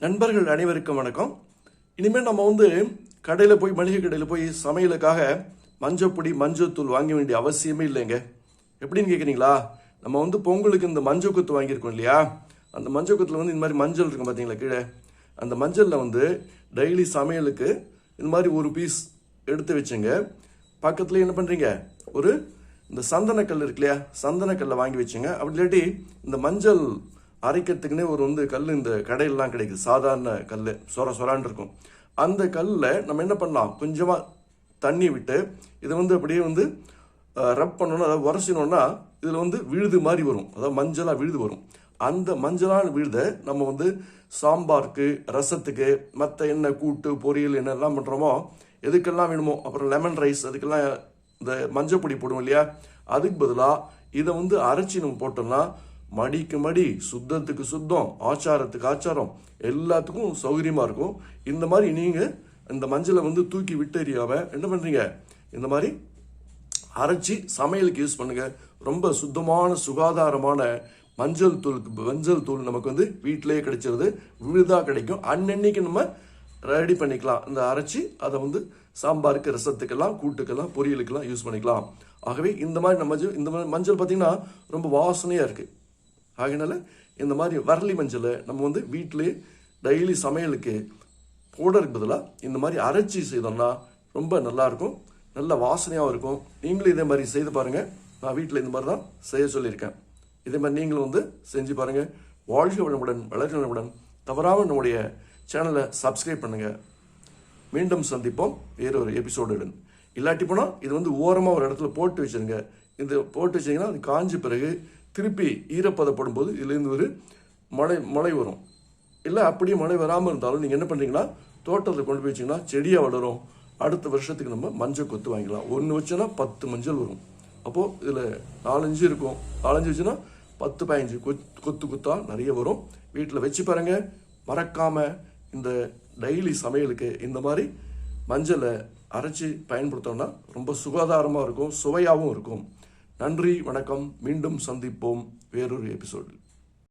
நண்பர்கள் அனைவருக்கும் வணக்கம். இனிமேல் நம்ம வந்து கடையில் போய் மளிகை கடையில் போய் சமையலுக்காக மஞ்சப்பொடி மஞ்சத்தூள் வாங்க வேண்டிய அவசியமே இல்லைங்க. எப்படின்னு கேட்குறீங்களா நம்ம வந்து பொங்கலுக்கு இந்த மஞ்சள் குத்து வாங்கியிருக்கோம் இல்லையா? அந்த மஞ்சள் குத்தில் வந்து இந்த மாதிரி மஞ்சள் இருக்கும் பார்த்தீங்களா கீழே? அந்த மஞ்சளில் வந்து டெய்லி சமையலுக்கு இந்த மாதிரி ஒரு பீஸ் எடுத்து வச்சுங்க. பக்கத்துலேயே என்ன பண்ணுறீங்க ஒரு இந்த சந்தனக்கல் இருக்கு இல்லையா? சந்தனக்கல்லை வாங்கி வச்சுங்க. அப்படி இல்லாட்டி இந்த மஞ்சள் அரைக்கிறதுக்குன்னே ஒரு வந்து கல் இந்த கடையிலலாம் கிடைக்குது. சாதாரண கல் சொர சொரான்னு இருக்கும். அந்த கல்லில் நம்ம என்ன பண்ணலாம்? கொஞ்சமாக தண்ணி விட்டு இதை வந்து அப்படியே வந்து ரப் பண்ணோன்னா அதாவது உரசினோம்னா இதில் வந்து விழுது மாதிரி வரும். அதாவது மஞ்சளாக விழுது வரும். அந்த மஞ்சளான விழுதை நம்ம வந்து சாம்பாருக்கு ரசத்துக்கு மற்ற என்ன கூட்டு பொரியல் என்னெல்லாம் பண்ணுறோமோ எதுக்கெல்லாம் வேணுமோ அப்புறம் லெமன் ரைஸ் அதுக்கெல்லாம் இந்த மஞ்சள் பொடி போடுவோம் இல்லையா? அதுக்கு பதிலாக இதை வந்து அரைச்சி நம்ம போட்டோம்னா மடிக்கு மடி சுத்தத்துக்கு சுத்தம் ஆச்சாரத்துக்கு ஆச்சாரம் எல்லாத்துக்கும் சௌகரியமாக இருக்கும். இந்த மாதிரி நீங்கள் இந்த மஞ்சளை வந்து தூக்கி விட்டறியாமல் என்ன பண்ணுறீங்க இந்த மாதிரி அரைச்சி சமையலுக்கு யூஸ் பண்ணுங்கள் ரொம்ப சுத்தமான சுகாதாரமான மஞ்சள் தூள் மஞ்சள் தூள் நமக்கு வந்து வீட்டிலேயே கிடைச்சிருது. விழுதாக கிடைக்கும். அன்னன்னைக்கு நம்ம ரெடி பண்ணிக்கலாம். இந்த அரைச்சி அதை வந்து சாம்பாருக்கு ரசத்துக்கெல்லாம் கூட்டுக்கெல்லாம் பொரியலுக்கெல்லாம் யூஸ் பண்ணிக்கலாம். ஆகவே இந்த மாதிரி நம்ம இந்த மாதிரி மஞ்சள் பார்த்தீங்கன்னா ரொம்ப வாசனையாக இருக்குது ஆகினால இந்த மாதிரி வரலி மஞ்சளை நம்ம வந்து வீட்டிலே டெய்லி சமையலுக்கு போடுறதுக்கு பதிலாக இந்த மாதிரி அரைச்சி செய்தோம்னா ரொம்ப நல்லாயிருக்கும் நல்ல வாசனையாகவும் இருக்கும். நீங்களும் இதே மாதிரி செய்து பாருங்கள் நான் வீட்டில் இந்த மாதிரி தான் செய்ய சொல்லியிருக்கேன். இதே மாதிரி நீங்களும் வந்து செஞ்சு பாருங்கள் வாழ்க வளமுடன் வளர்க வளமுடன். தவறாமல் நம்முடைய சேனலை சப்ஸ்கிரைப் பண்ணுங்கள் மீண்டும் சந்திப்போம். வேறு ஒரு எபிசோடுடன் இல்லாட்டி போனால் இது வந்து ஓரமாக ஒரு இடத்துல போட்டு வச்சிருங்க. இது போட்டு வச்சிங்கன்னா அது காஞ்ச பிறகு திருப்பி ஈரப்பதப்படும் போது இதுலேருந்து ஒரு மழை மழை வரும். இல்லை அப்படியே மழை வராமல் இருந்தாலும் நீங்கள் என்ன பண்ணுறீங்கன்னா தோட்டத்தில் கொண்டு போய் வச்சிங்கன்னா செடியாக வளரும். அடுத்த வருஷத்துக்கு நம்ம மஞ்சள் கொத்து வாங்கிக்கலாம். ஒன்று வச்சோன்னா பத்து மஞ்சள் வரும். அப்போது இதில் நாலஞ்சு இருக்கும். நாலஞ்சு வச்சுன்னா பத்து பதினஞ்சு கொத் கொத்து கொத்தாக நிறைய வரும். வீட்டில் வச்சு பாருங்கள் மறக்காமல் இந்த டெய்லி சமையலுக்கு இந்த மாதிரி மஞ்சளை அரைச்சி பயன்படுத்தோம்னா ரொம்ப சுகாதாரமாக இருக்கும். சுவையாகவும் இருக்கும். நன்றி வணக்கம். மீண்டும் சந்திப்போம் வேறொரு எபிசோடில்